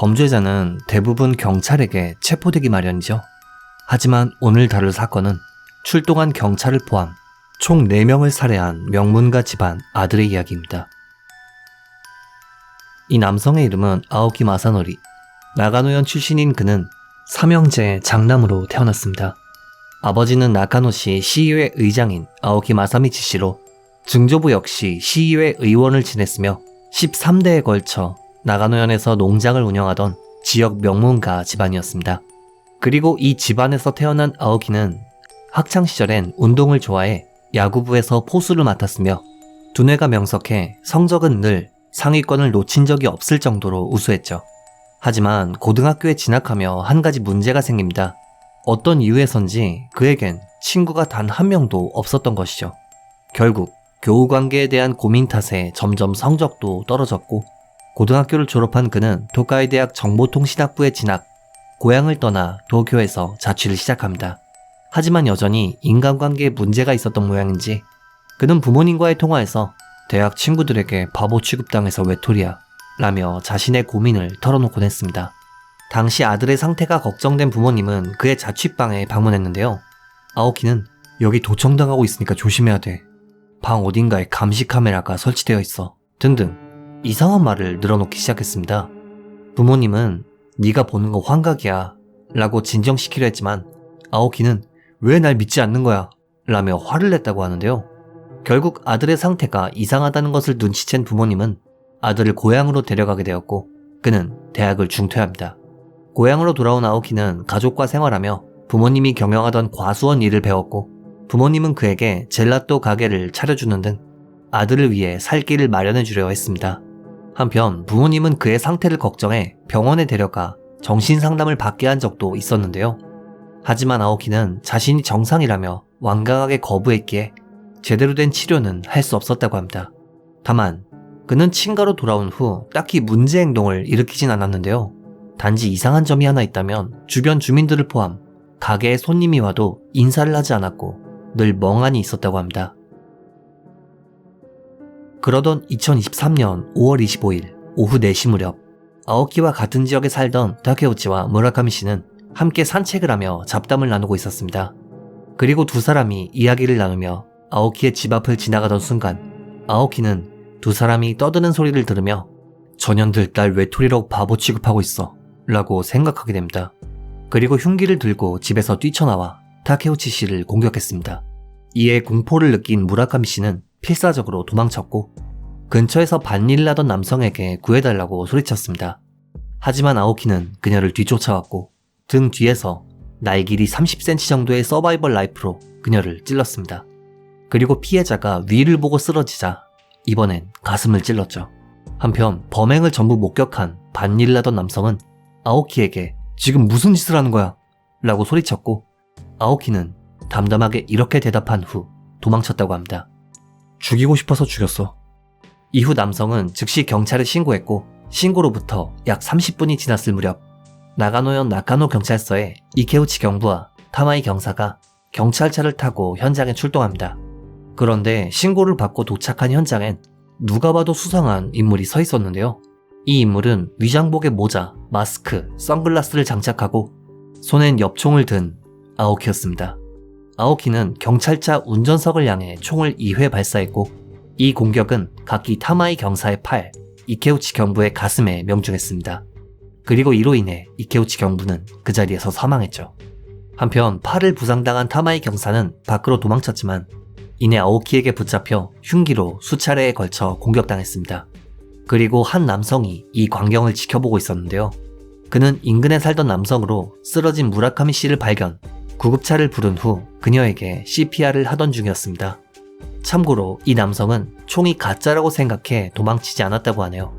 범죄자는 대부분 경찰에게 체포되기 마련이죠. 하지만 오늘 다룰 사건은 출동한 경찰을 포함 총 4명을 살해한 명문가 집안 아들의 이야기입니다. 이 남성의 이름은 아오키 마사노리. 나가노현 출신인 그는 삼형제의 장남으로 태어났습니다. 아버지는 나카노시 시의회 의장인 아오키 마사미치 씨로 증조부 역시 시의회 의원을 지냈으며 13대에 걸쳐 나가노현에서 농장을 운영하던 지역 명문가 집안이었습니다. 그리고 이 집안에서 태어난 아오키는 학창 시절엔 운동을 좋아해 야구부에서 포수를 맡았으며 두뇌가 명석해 성적은 늘 상위권을 놓친 적이 없을 정도로 우수했죠. 하지만 고등학교에 진학하며 한 가지 문제가 생깁니다. 어떤 이유에선지 그에겐 친구가 단 한 명도 없었던 것이죠. 결국 교우 관계에 대한 고민 탓에 점점 성적도 떨어졌고 고등학교를 졸업한 그는 도카이 대학 정보통신학부에 진학, 고향을 떠나 도쿄에서 자취를 시작합니다. 하지만 여전히 인간관계에 문제가 있었던 모양인지 그는 부모님과의 통화에서 대학 친구들에게 바보 취급당해서 외톨이야 라며 자신의 고민을 털어놓곤 했습니다. 당시 아들의 상태가 걱정된 부모님은 그의 자취방에 방문했는데요. 아오키는 여기 도청당하고 있으니까 조심해야 돼. 방 어딘가에 감시 카메라가 설치되어 있어. 등등 이상한 말을 늘어놓기 시작했습니다. 부모님은 네가 보는 거 환각이야 라고 진정시키려 했지만 아오키는 왜 날 믿지 않는 거야 라며 화를 냈다고 하는데요. 결국 아들의 상태가 이상하다는 것을 눈치챈 부모님은 아들을 고향으로 데려가게 되었고 그는 대학을 중퇴합니다. 고향으로 돌아온 아오키는 가족과 생활하며 부모님이 경영하던 과수원 일을 배웠고 부모님은 그에게 젤라또 가게를 차려주는 등 아들을 위해 살 길을 마련해 주려 했습니다. 한편 부모님은 그의 상태를 걱정해 병원에 데려가 정신 상담을 받게 한 적도 있었는데요. 하지만 아오키는 자신이 정상이라며 완강하게 거부했기에 제대로 된 치료는 할 수 없었다고 합니다. 다만 그는 친가로 돌아온 후 딱히 문제 행동을 일으키진 않았는데요. 단지 이상한 점이 하나 있다면 주변 주민들을 포함 가게에 손님이 와도 인사를 하지 않았고 늘 멍하니 있었다고 합니다. 그러던 2023년 5월 25일 오후 4시 무렵 아오키와 같은 지역에 살던 다케우치와 무라카미 씨는 함께 산책을 하며 잡담을 나누고 있었습니다. 그리고 두 사람이 이야기를 나누며 아오키의 집 앞을 지나가던 순간 아오키는 두 사람이 떠드는 소리를 들으며 전년들 날 외톨이라고 바보 취급하고 있어 라고 생각하게 됩니다. 그리고 흉기를 들고 집에서 뛰쳐나와 타케우치 씨를 공격했습니다. 이에 공포를 느낀 무라카미 씨는 필사적으로 도망쳤고 근처에서 반일을 하던 남성에게 구해달라고 소리쳤습니다. 하지만 아오키는 그녀를 뒤쫓아왔고 등 뒤에서 날 길이 30cm 정도의 서바이벌 라이프로 그녀를 찔렀습니다. 그리고 피해자가 위를 보고 쓰러지자 이번엔 가슴을 찔렀죠. 한편 범행을 전부 목격한 반일을 하던 남성은 아오키에게 지금 무슨 짓을 하는 거야? 라고 소리쳤고 아오키는 담담하게 이렇게 대답한 후 도망쳤다고 합니다. 죽이고 싶어서 죽였어. 이후 남성은 즉시 경찰에 신고했고 신고로부터 약 30분이 지났을 무렵 나가노현 나카노 경찰서에 이케우치 경부와 타마이 경사가 경찰차를 타고 현장에 출동합니다. 그런데 신고를 받고 도착한 현장엔 누가 봐도 수상한 인물이 서 있었는데요. 이 인물은 위장복에 모자, 마스크, 선글라스를 장착하고 손엔 엽총을 든 아오키였습니다. 아오키는 경찰차 운전석을 향해 총을 2회 발사했고 이 공격은 각기 타마이 경사의 팔, 이케우치 경부의 가슴에 명중했습니다. 그리고 이로 인해 이케우치 경부는 그 자리에서 사망했죠. 한편 팔을 부상당한 타마이 경사는 밖으로 도망쳤지만 이내 아오키에게 붙잡혀 흉기로 수차례에 걸쳐 공격당했습니다. 그리고 한 남성이 이 광경을 지켜보고 있었는데요. 그는 인근에 살던 남성으로 쓰러진 무라카미 씨를 발견, 구급차를 부른 후 그녀에게 CPR을 하던 중이었습니다. 참고로 이 남성은 총이 가짜라고 생각해 도망치지 않았다고 하네요.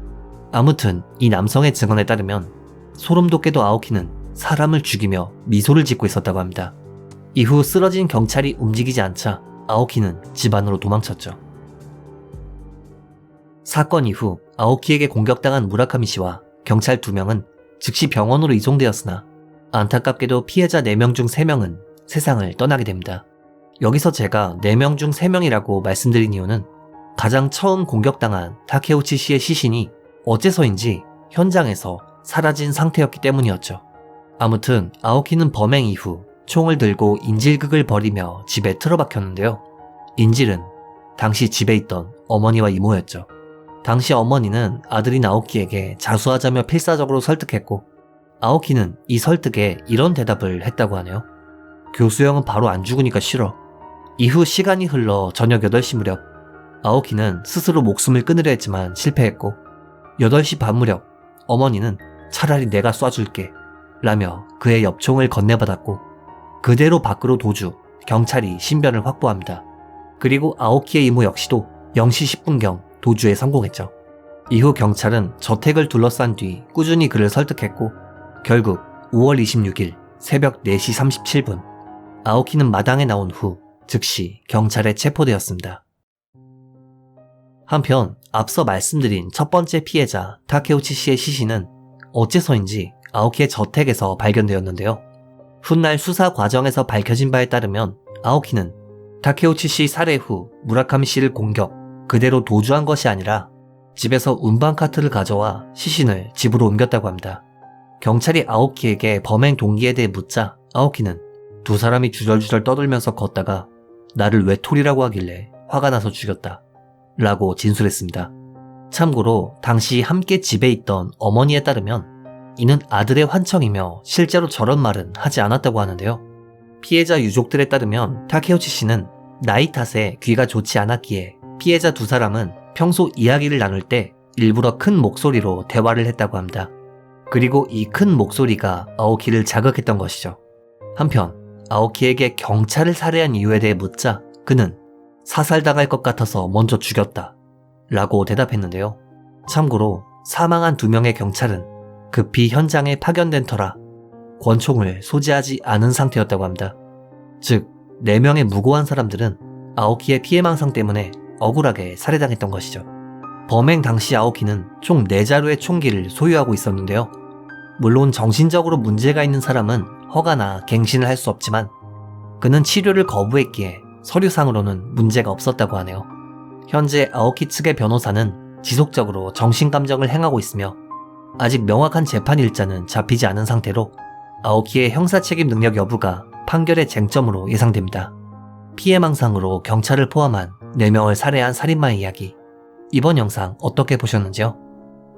아무튼 이 남성의 증언에 따르면 소름 돋게도 아오키는 사람을 죽이며 미소를 짓고 있었다고 합니다. 이후 쓰러진 경찰이 움직이지 않자 아오키는 집 안으로 도망쳤죠. 사건 이후 아오키에게 공격당한 무라카미 씨와 경찰 2명은 즉시 병원으로 이송되었으나 안타깝게도 피해자 4명 중 3명은 세상을 떠나게 됩니다. 여기서 제가 4명 중 3명이라고 말씀드린 이유는 가장 처음 공격당한 타케우치 씨의 시신이 어째서인지 현장에서 사라진 상태였기 때문이었죠. 아무튼 아오키는 범행 이후 총을 들고 인질극을 벌이며 집에 틀어박혔는데요. 인질은 당시 집에 있던 어머니와 이모였죠. 당시 어머니는 아들인 아오키에게 자수하자며 필사적으로 설득했고 아오키는 이 설득에 이런 대답을 했다고 하네요. 교수 형은 바로 안 죽으니까 싫어. 이후 시간이 흘러 저녁 8시 무렵 아오키는 스스로 목숨을 끊으려 했지만 실패했고 8시 반 무렵 어머니는 차라리 내가 쏴줄게 라며 그의 엽총을 건네받았고 그대로 밖으로 도주 경찰이 신변을 확보합니다. 그리고 아오키의 이모 역시도 0시 10분경 도주에 성공했죠. 이후 경찰은 저택을 둘러싼 뒤 꾸준히 그를 설득했고 결국 5월 26일 새벽 4시 37분 아오키는 마당에 나온 후 즉시 경찰에 체포되었습니다. 한편 앞서 말씀드린 첫 번째 피해자 타케우치 씨의 시신은 어째서인지 아오키의 저택에서 발견되었는데요. 훗날 수사 과정에서 밝혀진 바에 따르면 아오키는 타케우치 씨 살해 후 무라카미 씨를 공격, 그대로 도주한 것이 아니라 집에서 운반 카트를 가져와 시신을 집으로 옮겼다고 합니다. 경찰이 아오키에게 범행 동기에 대해 묻자 아오키는 두 사람이 주절주절 떠들면서 걷다가 나를 외톨이라고 하길래 화가 나서 죽였다. 라고 진술했습니다. 참고로 당시 함께 집에 있던 어머니에 따르면 이는 아들의 환청이며 실제로 저런 말은 하지 않았다고 하는데요. 피해자 유족들에 따르면 타케우치 씨는 나이 탓에 귀가 좋지 않았기에 피해자 두 사람은 평소 이야기를 나눌 때 일부러 큰 목소리로 대화를 했다고 합니다. 그리고 이 큰 목소리가 아오키를 자극했던 것이죠. 한편 아오키에게 경찰을 살해한 이유에 대해 묻자 그는 사살당할 것 같아서 먼저 죽였다. 라고 대답했는데요. 참고로 사망한 두 명의 경찰은 급히 현장에 파견된 터라 권총을 소지하지 않은 상태였다고 합니다. 즉, 4명의 무고한 사람들은 아오키의 피해망상 때문에 억울하게 살해당했던 것이죠. 범행 당시 아오키는 총 4자루의 총기를 소유하고 있었는데요. 물론 정신적으로 문제가 있는 사람은 허가나 갱신을 할 수 없지만 그는 치료를 거부했기에 서류상으로는 문제가 없었다고 하네요. 현재 아오키 측의 변호사는 지속적으로 정신감정을 행하고 있으며 아직 명확한 재판 일자는 잡히지 않은 상태로 아오키의 형사 책임 능력 여부가 판결의 쟁점으로 예상됩니다. 피해망상으로 경찰을 포함한 4명을 살해한 살인마의 이야기. 이번 영상 어떻게 보셨는지요?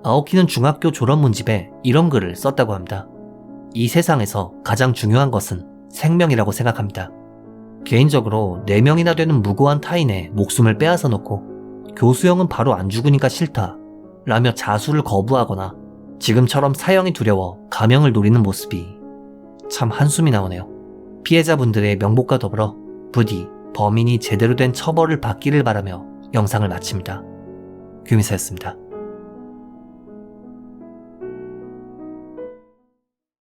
아오키는 중학교 졸업 문집에 이런 글을 썼다고 합니다. 이 세상에서 가장 중요한 것은 생명이라고 생각합니다. 개인적으로 4명이나 되는 무고한 타인의 목숨을 빼앗아 놓고 교수형은 바로 안 죽으니까 싫다 라며 자수를 거부하거나 지금처럼 사형이 두려워 가명을 노리는 모습이 참 한숨이 나오네요. 피해자분들의 명복과 더불어 부디 범인이 제대로 된 처벌을 받기를 바라며 영상을 마칩니다. 규미사였습니다.